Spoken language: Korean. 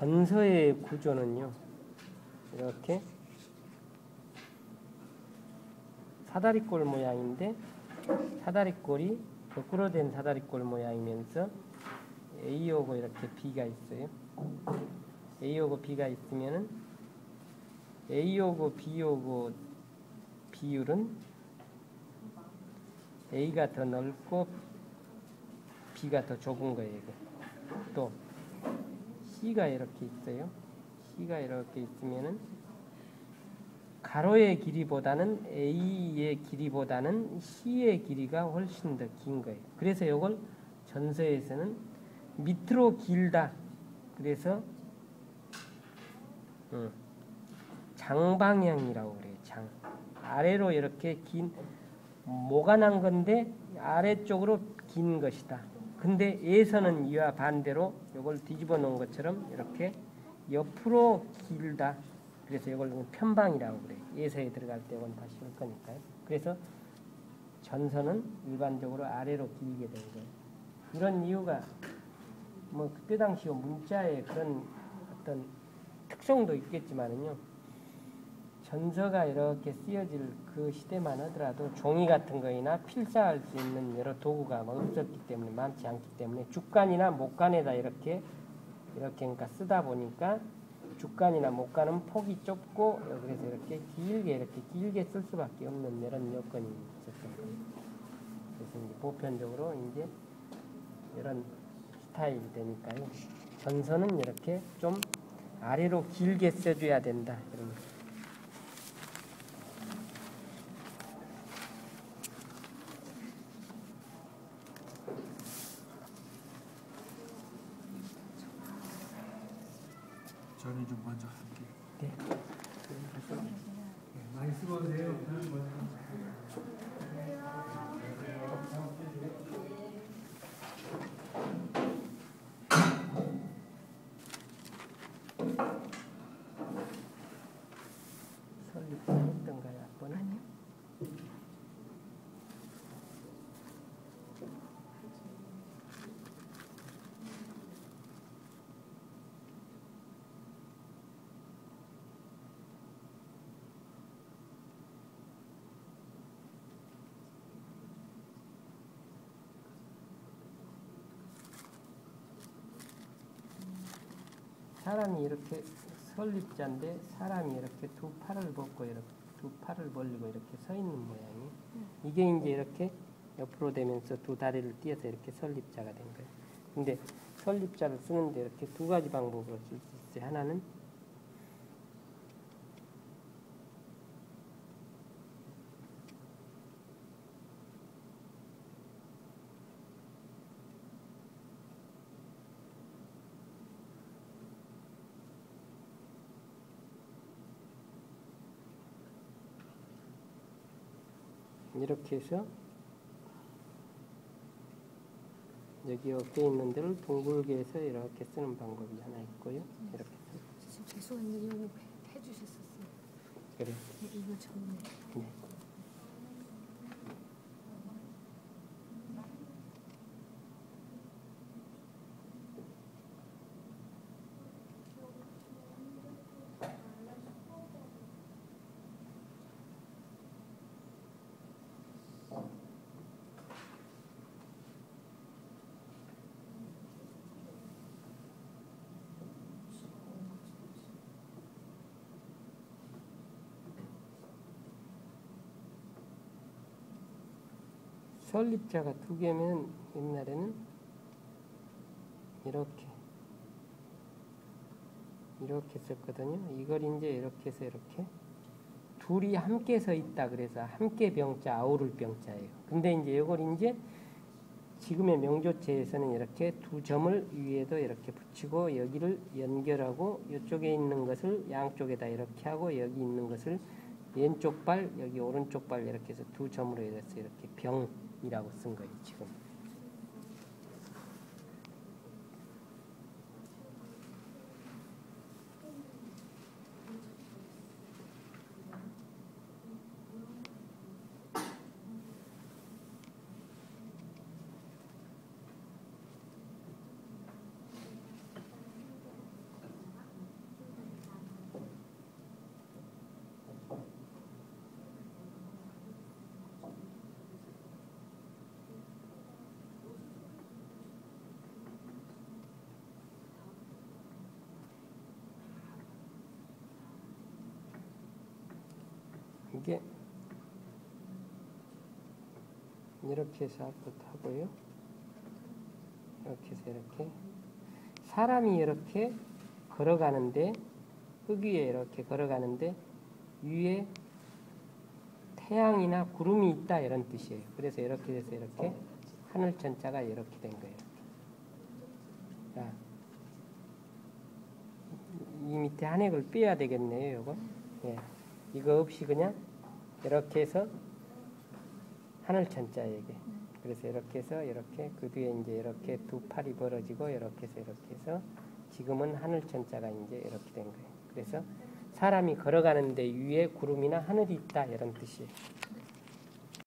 전서의 구조는요. 이렇게 사다리꼴 모양인데 사다리꼴이 거꾸로 된 사다리꼴 모양이면서 A오고 이렇게 B가 있어요. A오고 B가 있으면은 A오고 B오고 비율은 A가 더 넓고 B가 더 좁은 거예요. 또 C가 이렇게 있어요. C가 이렇게 있으면은 가로의 길이보다는 A의 길이보다는 C의 길이가 훨씬 더 긴 거예요. 그래서 이걸 전서에서는 밑으로 길다. 그래서 음, 장방향이라고 그래요. 장. 아래로 이렇게 긴 모가 난 건데 아래쪽으로 긴 것이다. 근데 에서는 이와 반대로 이걸 뒤집어 놓은 것처럼 이렇게 옆으로 길다. 그래서 이걸 편방이라고 그래요. 예서에 들어갈 때 이건 다시 올 거니까요. 그래서 전선은 일반적으로 아래로 길게 된 거예요. 이런 이유가 뭐 그때 당시 문자의 그런 어떤 특성도 있겠지만은요. 전서가 이렇게 쓰여질 그 시대만 하더라도 종이 같은 거이나 필사할 수 있는 여러 도구가 뭐 없었기 때문에 많지 않기 때문에 주간이나 목간에다 이렇게 이렇게 그러니까 쓰다 보니까 주간이나 목간은 폭이 좁고 그래서 이렇게 길게 이렇게 길게 쓸 수밖에 없는 이런 여건이 있었던 거예요. 그래서 이제 보편적으로 이제 이런 스타일이 되니까요. 전서는 이렇게 좀 아래로 길게 써줘야 된다. 이런 저는 좀 먼저 할게요. 네. 네, 많이 수고하세요. 저는 먼저 설립 했던가요? 앞번에? 아니요. 사람이 이렇게 설립자인데 사람이 이렇게 두 팔을 벗고 이렇게 두 팔을 벌리고 이렇게 서 있는 모양이 이게 이제 이렇게 옆으로 되면서 두 다리를 띄어서 이렇게 설립자가 된 거예요. 근데 설립자를 쓰는데 이렇게 두 가지 방법으로 쓸 수 있어요. 하나는 이렇게 해서 여기 어깨 있는 데를 둥글게 해서 이렇게 쓰는 방법이 하나 있고요. 이렇게 지금 죄송한데 이거 해주셨었어요. 그래. 네, 이거 처음에. 네. 설립자가 두 개면 옛날에는 이렇게 이렇게 썼거든요. 이걸 이제 이렇게 해서 이렇게 둘이 함께 서 있다 그래서 함께 병자 아우를 병자예요. 근데 이제 이걸 이제 지금의 명조체에서는 이렇게 두 점을 위에도 이렇게 붙이고 여기를 연결하고 이쪽에 있는 것을 양쪽에다 이렇게 하고 여기 있는 것을 왼쪽 발 여기 오른쪽 발 이렇게 해서 두 점으로 해서 이렇게 병 이라고 쓴 거예요 지금. 이게 이렇게 해서 하고요. 이렇게 해서 이렇게 사람이 이렇게 걸어가는데 흙 위에 이렇게 걸어가는데 위에 태양이나 구름이 있다 이런 뜻이에요. 그래서 이렇게 돼서 이렇게 하늘 천자가 이렇게 된 거예요. 자, 이 밑에 한 획을 빼야 되겠네요. 이거 예, 이거 없이 그냥 이렇게 해서 하늘 천자 이게. 그래서 이렇게 해서 이렇게 그 뒤에 이제 이렇게 두 팔이 벌어지고 이렇게 해서 이렇게 해서 지금은 하늘 천자가 이제 이렇게 된 거예요. 그래서 사람이 걸어가는데 위에 구름이나 하늘이 있다 이런 뜻이에요.